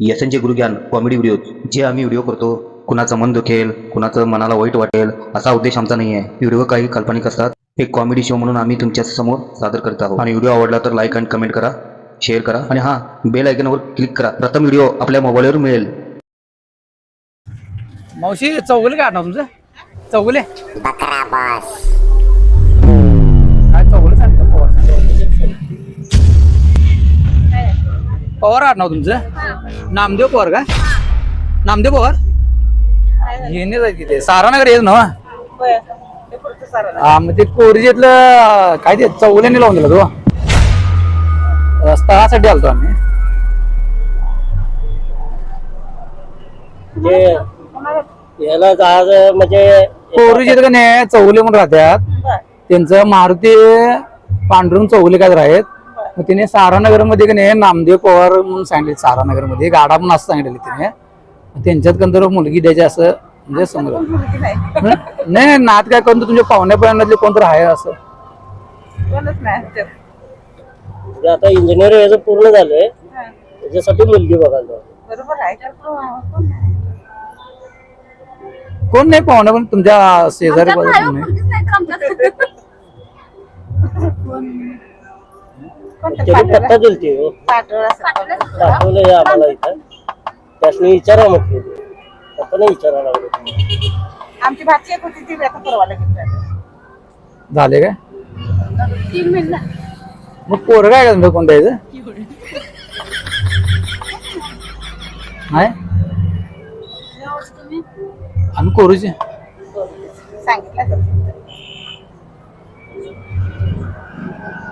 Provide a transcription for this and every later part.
यशनचे गुरुज्ञान comedy video जे आम्ही video करतो कुणाचं मन दुखेल कुणाचं मनाला वाईट वाटेल असा उद्देश आमचा नाही आहे. व्हिडिओ काही काल्पनिक असतात. एक कॉमेडी शो म्हणून आम्ही तुमच्यासमोर सादर करत आहोत. आणि व्हिडिओ आवडला तर लाईक आणि कमेंट करा शेअर करा. आणि हां बेल आयकनवर क्लिक करा. प्रथम व्हिडिओ आपल्या मोबाईलवर मिळेल. मावशी चौगले काय ना तुमचं? चौगले. काय चौगले? पवार आठ नाव तुमचं? नामदेव पवार का? नामदेव पवार? येणे जायचे ते सारानगर येत ना हा मग ते कोरिजेतलं काय ते चौगल्याने लावून दिला तो. स्थळासाठी आलतो आम्ही. जे याला जहाज म्हणजे कोरिजेत का नाही चौगले म्हणून राहतात. त्यांचं मारुती पांढरून चौगले काय आहेत. मग तिने सारानगरमध्ये का नाही नामदेव पवार म्हणून सांगितले सारानगरमध्ये गाडा पण असं सांगितले तिने. त्यांच्यात कंदर मुलगी द्यायची असं म्हणजे समज नाही नाही, नात काय कोणतं तुमच्या पाहुण्या पाहुण्यातले कोणतं आहे असं. जे आता इंजिनियर याचं पूर्ण झालंय त्याच्यासाठी मुलगी बघायला बरोबर आहे. का? कोण नाही पाहुण्या पण तुमच्या शेजारी बाजूला कोण नाही? त्याने पत्ता दिलती हो. पाठवलं हे आम्हाला इथं. त्यासनी विचारा म्हटले पप्पा नाही विचारा लागले. आमची भाची एक होती ती आता परवा लगेच झाली. झाले काय? मग पोरं काय का तुमचं कोण द्यायचं? नाही? आम्ही कोरूचे. सांगितलं.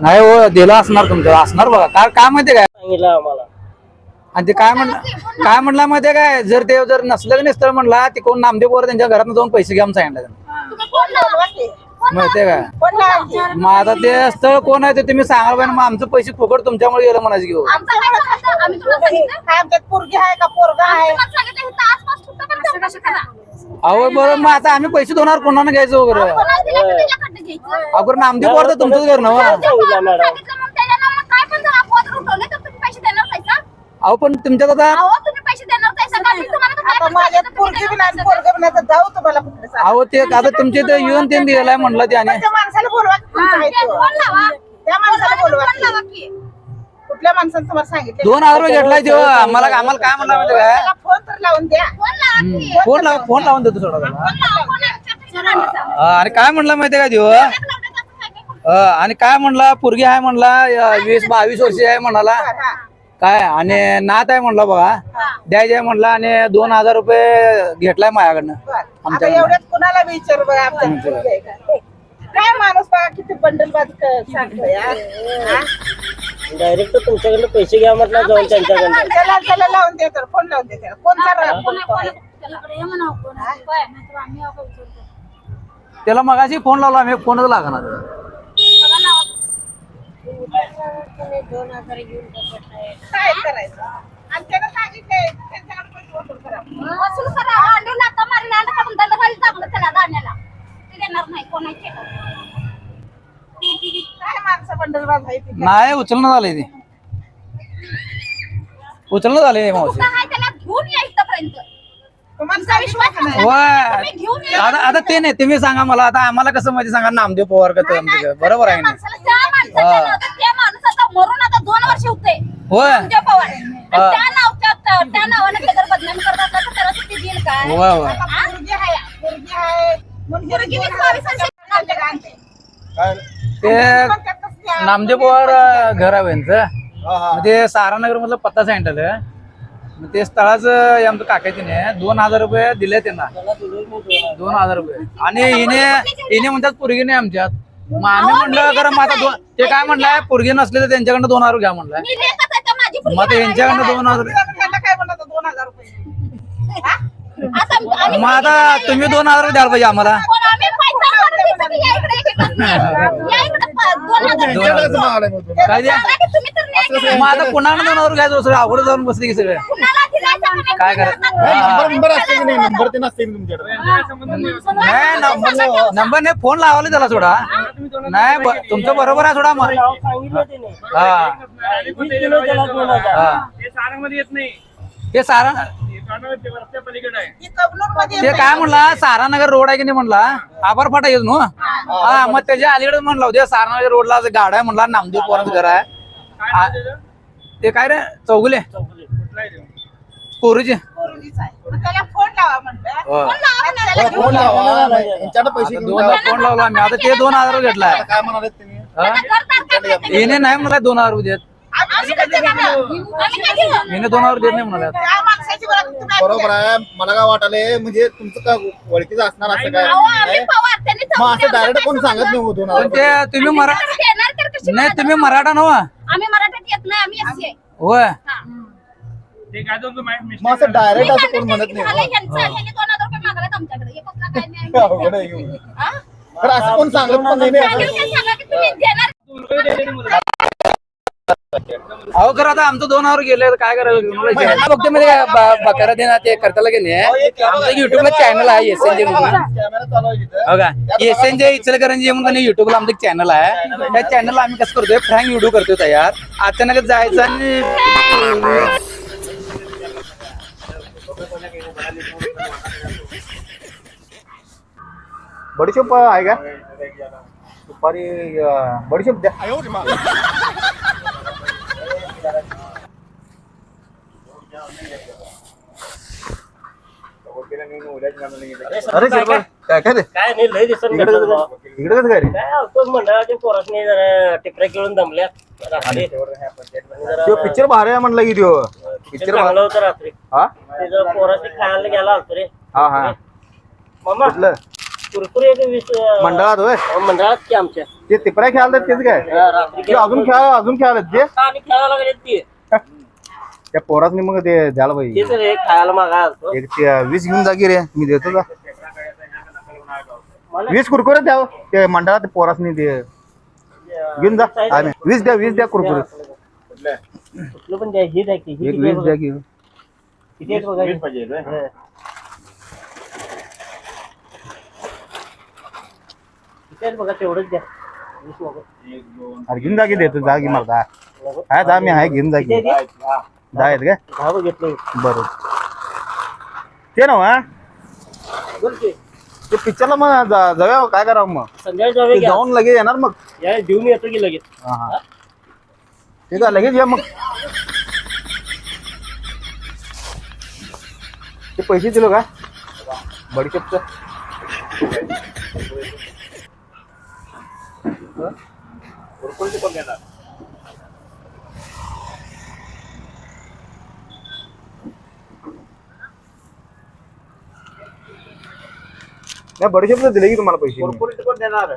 नाही हो दिला असणार तुमचं. असणार बघा. काय काय माहितीये काय? सांगितलं आम्हाला. आणि ते काय म्हणलं काय म्हणला माहितीये काय? जर ते जर नसलं की नसतं म्हणला ते कोण नामदेव पोर त्यांच्या घरात जाऊन पैसे घ्या म्हणून सांगितलं त्यांनी. कोण की? माहितीये कोण लावायची? मग आता ते स्थळ कोण आहे ते तुम्ही सांगा पाहिजे मग आमचं पैसे फुकट तुमच्यामुळे गेलं म्हणायचं घेऊ आमचं काय सांगता? आम्ही तुला सांगितलं? काय आमच्यात पोरगी आहे का पोरगा आहे अहो बरं मग आता आम्ही पैसे देणार कोणाला घ्यायचं वगैरे अगर नामदेव पोर तर तुमचंच घर ना हो. सांगितलं अहो पण तुमच्यात आता आता माझ्यात पोरगी बी नाही पोरगा बी नाही तर जाऊ तुम्हाला कुठे सांग. अहो ते आता तुमचे ते येऊन ते दिलेलं आहे म्हणलं त्याने. त्या माणसाला बोलवा की तुमचा आहे तो. त्या माणसाला बोलवा की. कुठल्या माणसाने तुम्हाला सांगितलं दोन हजार रुपये घेतलाय तेव्हा. आम्हाला आम्हाला काय म्हणला माहिती काय त्याला फोन तर लावून द्या. फोन लाव फोन लावून देतो त्याला. हा, आणि काय म्हणला माहितीये का देव? आणि काय म्हणला? पोरगी आहे म्हणला अ, वीस बावीस वर्षी आहे म्हणाला. काय? आणि नात आहे म्हणला बघा. द्यायचे म्हणला आणि दोन हजार रुपये घेतलाय माझ्याकडनं. आता आमच्याकडनं. एवढ्यात कुणाला विचार बघा आमच्या पोरगी आहे का? काय माणूस बघा किती बंडल हा? डायरेक्ट तुमच्याकडनं पैसे घ्या म्हटलं जाऊन त्यांच्याकडनं त्याला त्याला लावून दे तर फोन लावून दे त्याला फोन त्याला मगाशी फोन लावला आम्ही फोनच लागणार. काय करायचं? आणि त्यानं सांगितलंय त्यांच्याकडे पैसे वसूल करा काय माणसं बंडल बाज आहे ती नाही उचलणं झालंय ते. उचलणं झालंय मावशी. तुम्हाला विश्वास नाही? होय. आता आता ते नाही तुम्ही सांगा मला. आता आम्हाला कसं माहिती सांगा नामदेव पवार कसं बरोबर आहे ना? मरून आता दोन वर्ष होते होय. तुमच्या पवार. आणि हा. त्या नाव त्या त्या नावानं ते जर बदनाम करत असला तर त्याला सुट्टी देईल काय पोरगी वीस बावीस वर्षाची? नामदेव पवार अं, घर आहे यांचं मग ते सारानगर मधलं पत्ता सांगितलं मग ते स्थळाचं हे आमचं काकातीने दोन हजार रुपये दिले त्यांना. दोन हजार रुपये. आणि हिने हिने म्हणतात पोरगी नाही आमच्यात. मग आम्ही म्हणलं खरं मग दोन ते काय म्हणलंय? पोरगी नसले तर त्यांच्याकडनं दोन हजार घ्या म्हणलंय. मी लेखच आहे तर माझी पोरगी? मग ते यांच्याकडनं. दोन हजार तुम्ही त्यांना काय म्हणत दोन हजार रुपये हा? आता आम्ही मग आता तुम्ही दोन हजार रुपये द्यायला पाहिजे आम्हाला. कोण? आम्ही पैसा भरून देतो की या इकडे एक एक असते. या इकडे प- दोन हजार दोन हजार. काय द्या? सांगा की तुम्ही तर न्याय केलं. मग आता कुणाला दोन हजार घ्यायचं? सगळं अवघड जाऊन बसली की सगळं. कुणाला काय कुणाला करायचं? नंबर असते की नाही? नंबर ते नसते की तुमच्याकडे नाही नंबर नंबर नाही फोन लावायला त्याला सोडा नाही ब- तुमचं बरोबर आहे सांगितलं त्याने हा. वीस किलो त्याला दोन हजार. हा. ते सारंगमध्ये येत नाही. ते सारा ही ते काय म्हणला? सारानगर रोड आहे की नाही म्हणला? आभार फाटा येत नो हा? मग त्याच्या अलीकडे म्हणला होते सारानगर रोडला गाडा आहे म्हणला नामदेव पोरांचं घर आहे. आ- ते काय रे? चौगुले. कोरूचे कोरोनीच आहे. मग त्याला फोन लावा म्हणलं. फोन लावा म्हणाले. फोन लावा. यांच्याकडे पैसे घेऊन दोनदा फोन लावला आम्ही आता ते दोन हजार घेतलाय. काय म्हणाले तुम्ही आता करतात का नाही? ते? येणे नाही म्हणला दोन हजार देत. आम्ही कसं देणार? आम्ही काय देऊ? येणे दोन हजार देत नाही. त्या माणसाची बरोबर आहे. मला काय वाटाले म्हणजे तुमचं काय ओळखीचं असणार असं काय? अहो, आम्ही पवार. त्यांनी मग असं डायरेक्ट कोण सांगत नाही? हो दोन पण ते तुम्ही मरा आम्ही देणार तर कशी नाही? तुम्ही मराठा नव आम्ही मराठीत येत नाही. आम्ही एससी आहे. होय. हा. मग असं डायरेक्ट असं कोण म्हणत नाही ह्यांनी हे नाही. हा? तर असं कोण सांगत पण नाही ना. की अहो खरं आता आमचं दोन हजार गेले काय करायला फक्त मध्ये बकरा देणार ते करताला की नाही? आमचं युट्यूबला चॅनल आहे एस एन जे म्हणून. कॅमेरा चालू आहे तिथं. हो का एस एन जे इचलकरंजी म्हणून युट्यूबला आमचं चॅनल आहे. त्या चॅनलला आम्ही कसं करतोय? फ्रँक व्हिडिओ करतोय तयार. अचानक जायचं आणि बडीशोप आहे का? दुपारी बडीशोप द्या. अरे काय काय? रे? काय नाही लय दिसत इकडे कसं इकडे कसं काय रे? काय होतं मंडळाच्या पोरासनी जरा टिपऱ्या खेळून दमल्या. तो पिक्चर भारी आहे म्हणलं की त्यो पिक्चर चांगलं होतं रात्री. हा? पोरासनी खायला गेला होतो रे. हा हा. मामा कुठलं? कुरकुरे एक वीस अं, मंडळात होय? मंडळात की आमच्या. ते तिपऱ्या खेळायला तेच काय? हा, रात्री ते अजून खेळा अजून खेळायला ते? आणि खेळायला गेले ती त्या पोरासनी मग ते द्यायला पाहिजे. तेच रे खायला मागा आलतो एक ते वीस घेऊन जा की रे मी देतो जा. मला वीस कुरकुरे द्या हो. ते मंडळात पोरासनी ते घेऊन जा. वीस द्या वीस द्या कुरकुरे कुठलं पण द्या ही द्या की ही एक किती आहे वीस बघा. द्या की. किती आहेत बघा. ही. हा. किती आहेत बघा तेवढंच द्या. वीस नको. अरे घेऊन जा की देतो. जा की मला नको. काय जा मी आहे घेऊन जा किती आहेत हे? दहा आहेत काय दहा बघ बरोबर ते ना हा बोल की. ते पिक्चरला मग जा- जाऊया काय करावं मग? संध्याकाळी ते जाऊया की जाऊन लगेच येणार मग. या देऊन येतो की लगेच. हा. हा? ठीक आहे लगेच या मग। ते पैसे दिलो का? नाही दिले की तुम्हाला पैसे कुरकुरीत देणार?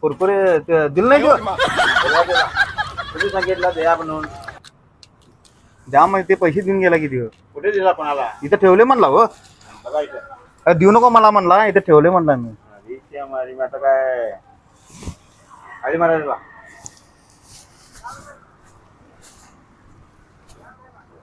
कुरकुरे ते दिलं नाही तो तुम्ही सांगितलं द्या म्हणून? द्या म्हणजे ते पैसे देऊन गेला किती कुठे दिला कोणाला? इथं ठेवले म्हणला हो. अरे देऊ नको मला म्हणला इथं ठेवले म्हणला मी. आता काय? आधी महाराजला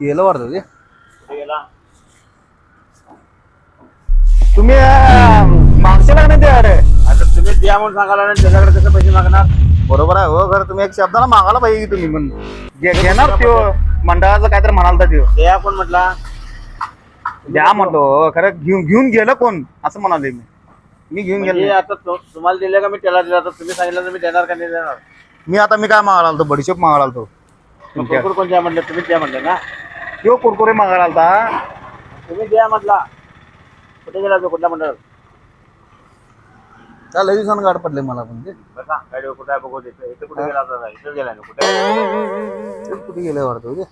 गेलं वाटतं ते. गेला? तुम्ही अं, मागच्या नाही द्या अरे आता तुम्ही द्या म्हणून सांगायला आणि त्याच्याकडे कसं पैसे मागणार? बरोबर आहे हो खरं तुम्ही एक शब्दाला मागायला पाहिजे की तुम्ही पण. घे- घेणार त्यो मंडळाचं काहीतरी म्हणाल तर त्यो. द्या कोण म्हटला? द्या म्हटलो हो, खरं घेऊन घेऊन गेलं कोण? असं म्हणाले मी. मी घेऊन गेलो म्हणजे नाही. आता तो- तुम्हाला दिले का मी त्याला दिला? तर तुम्ही सांगितलं तर मी देणार का नाही देणार? मी आता मी काय मागायला आलतो? बडीशेप मागायला आलतो. मग कुरकुर कोण द्या म्हटलं? तुम्ही द्या म्हटलं ना? त्यो कुरकुरे मागायला आलता. तुम्ही द्या म्हटला. कुठे गेला तो कुठल्या मंडळ? त्या लई दिवसानं गाठ पडले मला पण ते. गाडीवर कुठे आहे? बघू इथं कुठे गेला होता इथं गेला ना कुठे? ते कुठे गेले वाटतं ते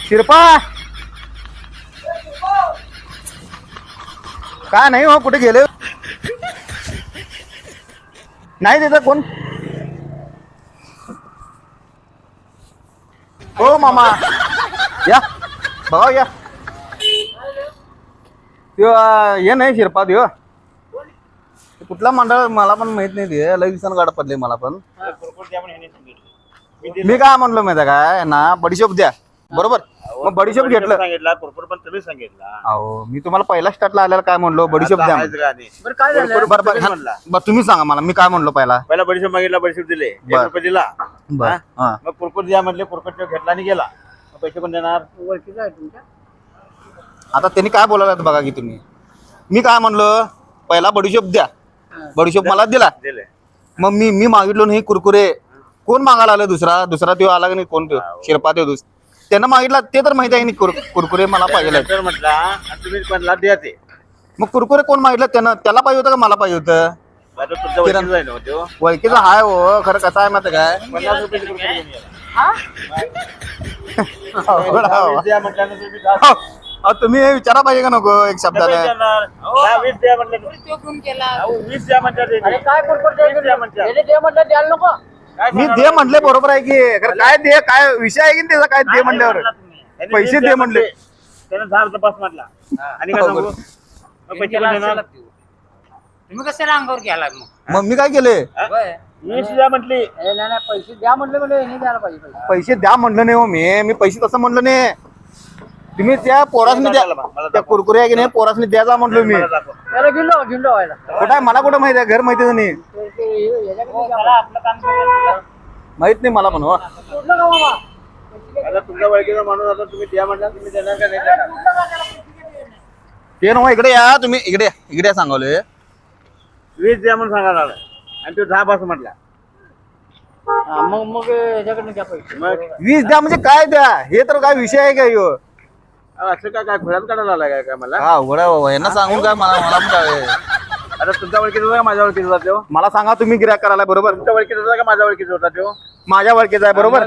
शिरपा! काय नाही हो? कुठे गेले? नाही देता कोण? हो मामा. या. बघा या. त्यो हे नाही शिरपा त्यो ते कुठला मंडळ मला पण माहीत नाही ते. लई दिवसानं गाड पडले मला पण. मी काय म्हणलो माहिती आहे काय? ना बडीशोप द्या. बरोबर? मग बडीशोप घेतलं. सांगितला कुरकुर पण तुम्ही सांगितला. अहो मी तुम्हाला पहिला स्टार्टला आल्याला काय म्हणलो? बडीशोप द्या म्हणून. बरं काय झालं? बरं बरं ह्या- बरं तुम्ही सांगा मला. मी काय म्हणलो पहिला? पहिला बडीशेप मागितला बडीशेप दिले. एक बर. रुपये दिला. बर हा? मग कुरकुर द्या म्हटले कुरकुर घेतला आणि गेला. मग पैसे कोण देणार? आता त्यांनी काय बोलायला बघा की तुम्ही? मी काय म्हणलो पहिला बडीशोप द्या. बडीशोप मला दिला. दिले. मग मी मी मागितलो नाही कुरकुरे. कोण मागायला आलं दुसरा? दुसरा तो आला की नाही? कोण तो? शिरपा तो दुस त्यानं मागितला ते तर माहिती आहे की नाही कुर- कुरकुरे मला पाहिजे आहेत. तर म्हटला आणि तुम्ही म्हणला द्या ते? मग कुरकुरे कोण मागितलं? त्यानं त्याला पाहिजे होतं का? मला पाहिजे होतं. आता तुमच्या वकील जाईल हो त्यो. ओळखीचं हाय हो खरं कसं आहे माहिती काय? पन्नास रुपयाचे हो. द्या म्हटल्यानंतर तुम्ही अहो, हे विचारा पाहिजे का नको एक शब्दाने विचारणार? दहा, वीस द्या म्हटलं. अहो, वीस द्या म्हणतात ते. काय कुरकुर वीस द्या म्हणतात. दे म्हटलं द्यायला नको. काय मी सांगणार? दे म्हणले बरोबर आहे की. काय दे काय विषय आहे की नाही त्याचा? काय दे म्हणल्यावर त्यांनी पैसे वीस दे म्हणले. त्यानं दहा तपास म्हटला आणि काय सांगू? मग पैसे कोण देणार? तुम्ही कशाला अंगावर घ्यायला मग? मग मी काय केले? वीस द्या म्हटली. पैसे द्या म्हटलं म्हणजे हे द्यायला पाहिजे पैसे. पैसे द्या म्हणलं नाही हो मी. मी पैसे तसं म्हणलं नाही. तुम्ही त्या पोरासनी द्या. त्या कुरकुरे आहे की नाही पोरासनी द्यायचा म्हटलो मी. मला दाखव. त्याला घेऊन घेऊन व्हायला. कुठं आहे? मला कुठं माहिती आहे? घर माहिती नाही? माहीत नाही मला पण हो. आता तुमच्या ओळखीचा माणूस आता तुम्ही द्या म्हटलं तुम्ही देणार का नाही देणार? ते ना इकडे या. तुम्ही इकडे या. इकडे या सांगवले. वीस द्या म्हणून सांगायला आला आणि तो दहा पास म्हटला. मग मग ह्याच्याकडनं घ्या पैसे. मग वीस द्या म्हणजे काय द्या? हे तर काय विषय आहे का ह्यो अहो, असं काय काय खुळ्यात काढायला आला काय काय मला? हा आहे बाबा यांना सांगून काय मला मला पण काय? आता तुमच्या ओळखीचा होता का माझ्या ओळखीचा होता तो? मला सांगा तुम्ही गिराक करायला बरोबर? तुमच्या ओळखीचा होता का माझ्या ओळखीचा होता तो? माझ्या ओळखीचा आहे बरोबर?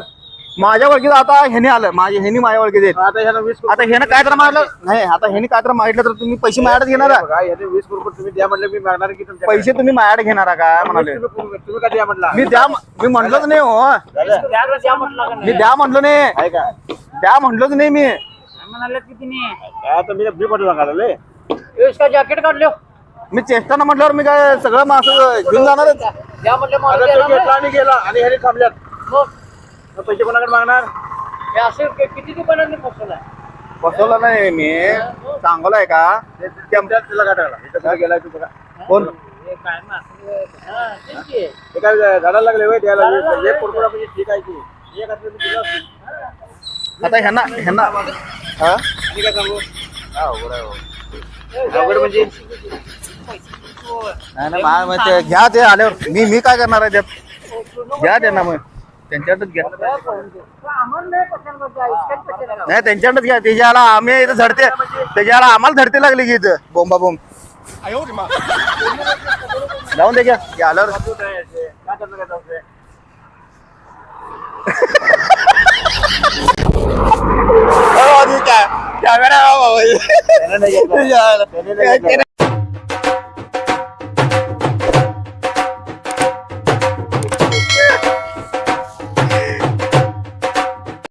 माझ्या ओळखीचं आता ह्याने आलं. माझे ह्यानी माझ्या ओळखीचे आहेत. आता ह्यानं वीस आता ह्यानं काय तर मागलं नाही आता ह्यानी काय तर मागितलं तर तुम्ही पैसे माझ्याकडे घेणार आहे? बघा ह्याने वीस रुपये तुम्ही द्या म्हटलं मी मागणार की तुमच्या पैसे तुम्ही माझ्याकडे घेणार का म्हणाले? तुम्ही तुम्ही का द्या म्हटला मी द्या मी म्हणलोच नाही हो. झालं? द्या म्हटलं मी द्या म्हणलो नाही. आहे का? द्या म्हणलोच नाही मी. म्हणाले काय तर मी मी पण सांगायला लय. इसका जॅकेट काढलो? मी चेष्टानं म्हटल्यावर मी काय सगळं मासं घेऊन जाणारच. म्हटलं आता घेतला आणि गेला आणि ह्याने थांबल्यात. मग? मग पैसे कोणाकडे मागणार? हे असे कि- किती दुकानांनी फसवलं आहे? बसवलं नाही मी. सांगलोय का? त्यात तिला गाठायला इथं कुठं गेलाय तू बघा कोण? हे काय ना असं हा, तेच की. हे काय झाडाला लागले होय द्यायला. एक म्हणजे ठीक आहे की. एक असलं तर दिलं असतं. आता ह्यांना ह्यांना हा? आणि काय सांगू? हा, अवघड आहे हो. अवघड म्हणजे नाही नाही मा- मग ते घ्या ते आल्यावर. मी मी काय करणार आहे त्यात? घ्या त्यांना मग. त्यांच्यातच घ्या. नाही त्यांच्याकडच घ्या. त्याच्याला आम्ही इथं झडते त्याच्याला आम्हाला धडते लागली की इथं. बोंबा बोंब. जाऊन दे घ्या. आल्यावर. काय? कॅमेरा